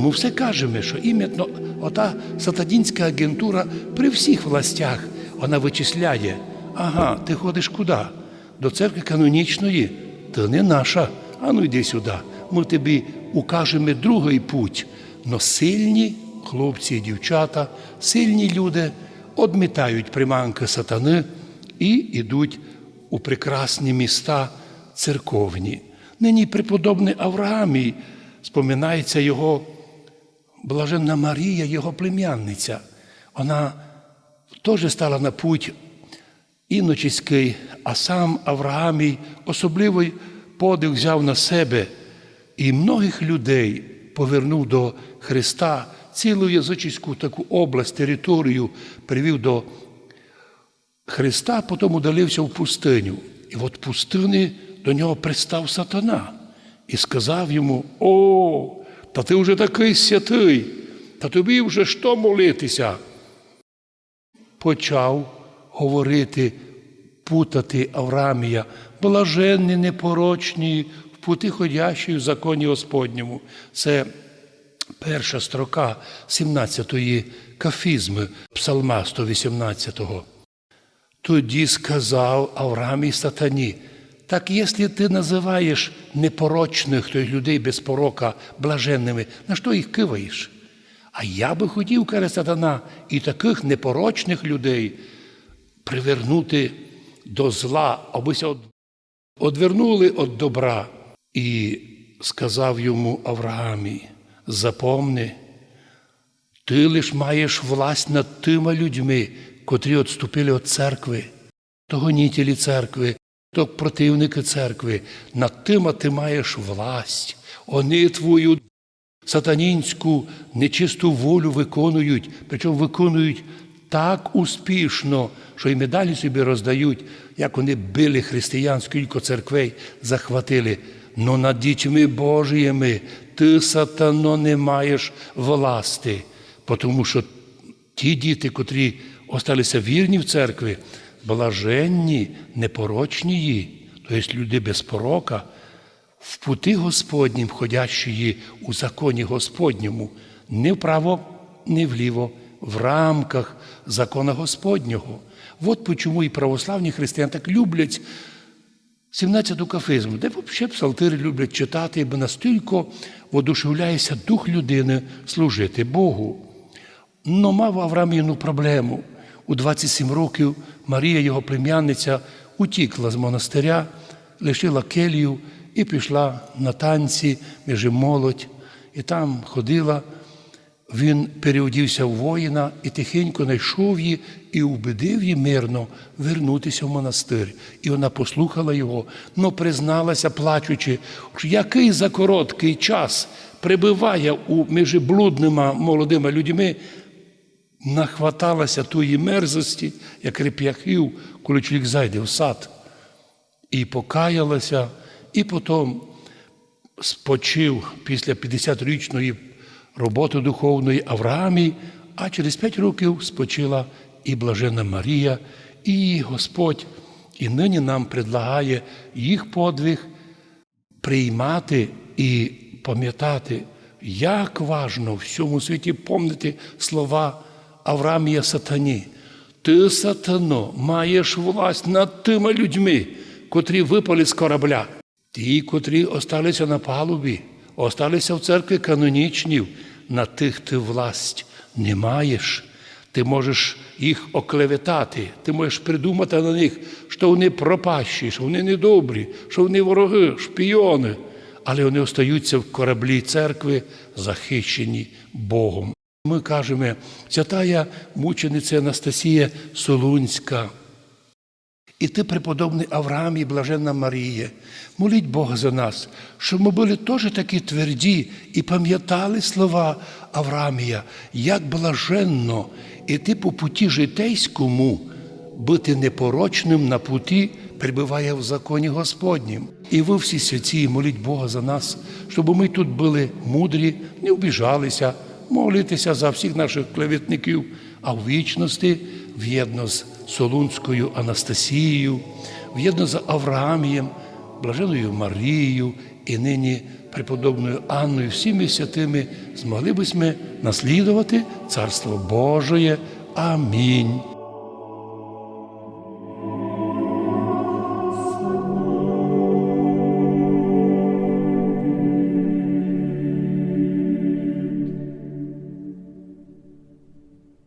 Ми все кажемо, що іменно ота сатанінська агентура при всіх властях вона вичисляє. Ага, ти ходиш куди? До церкви канонічної, то не наша. А ну йди сюди. Ми тобі укажемо другий путь. Но сильні хлопці і дівчата, сильні люди одмітають приманки сатани і йдуть у прекрасні міста церковні. Нині преподобний Авраамій споминається його блаженна Марія, його племянниця. Вона теж стала на путь іночиський, а сам Авраамій особливий подих взяв на себе і многих людей повернув до Христа, цілу язичську таку область, територію привів до Христа, потім удалився в пустиню. І от пустини до нього пристав сатана і сказав йому: О, та ти вже такий святий, та тобі вже що молитися? Почав говорити, путати Авраамія, блаженні, непорочні, в пути ходящі в законі Господньому. Це перша строка 17-ї кафізми Псалма 118-го. Тоді сказав Авраамій сатані, так якщо ти називаєш непорочних тобто людей без порока блаженними, на що їх киваєш? А я би хотів, каже сатана, і таких непорочних людей привернути до зла, абися од- одвернули від добра. І сказав йому Авраамій, запомни, ти лиш маєш власть над тими людьми, котрі відступили від церкви, то гонітелі церкви, то противники церкви. Над тими ти маєш власть. Вони твою сатанінську нечисту волю виконують, причому виконують так успішно, що і медалі собі роздають, як вони били християн, скільки церквей захватили. Но над дітьми Божіми ти, сатано, не маєш власти, тому що ті діти, котрі осталися вірні в церкві, блаженні, непорочні, тобто люди без порока, в пути Господнім, входящі у законі Господньому, не вправо, не вліво, в рамках закона Господнього. От чому і православні християни так люблять 17-ту кафизму, де взагалі псалтири люблять читати, бо настільки воодушевляється дух людини служити Богу. Но мав Авраамівну проблему. У 27 років Марія, його племянниця, утікла з монастиря, лишила келію і пішла на танці між молодь, і там ходила. Він переодівся в воїна і тихенько знайшов її і убедив її мирно вернутися в монастир. І вона послухала його, но призналася, плачучи, що який за короткий час прибиває між блудними молодими людьми, нахваталася тої мерзості, як реп'яхів, коли чоловік зайде в сад. І покаялася, і потім спочив після 50-річної роботи духовної Авраамі, а через 5 років спочила і блажена Марія, і Господь. І нині нам предлагає їх подвиг приймати і пам'ятати, як важно в всьому світі помнити слова Авраамія Сатані. Ти, сатано, маєш власть над тими людьми, котрі випали з корабля. Ті, котрі осталися на палубі, осталися в церкві канонічнів, на тих ти власть не маєш. Ти можеш їх оклеветати, ти можеш придумати на них, що вони пропащі, що вони недобрі, що вони вороги, шпіони, але вони остаються в кораблі церкви, захищені Богом. Ми кажемо, святая мучениця Анастасія Солунська. І ти, преподобний Авраам і блаженна Марія, моліть Бога за нас, щоб ми були теж такі тверді і пам'ятали слова Авраамія, як блаженно іти по путі житейському, бути непорочним на путі, прибиває в законі Господнім. І ви всі святі, моліть Бога за нас, щоб ми тут були мудрі, не обіжалися, молитися за всіх наших клеветників, а в вічності в'єдно з Солунською Анастасією, в'єдно з Авраамієм, блаженою Марією і нині преподобною Анною, всіми святими змогли б ми наслідувати Царство Божоє. Амінь.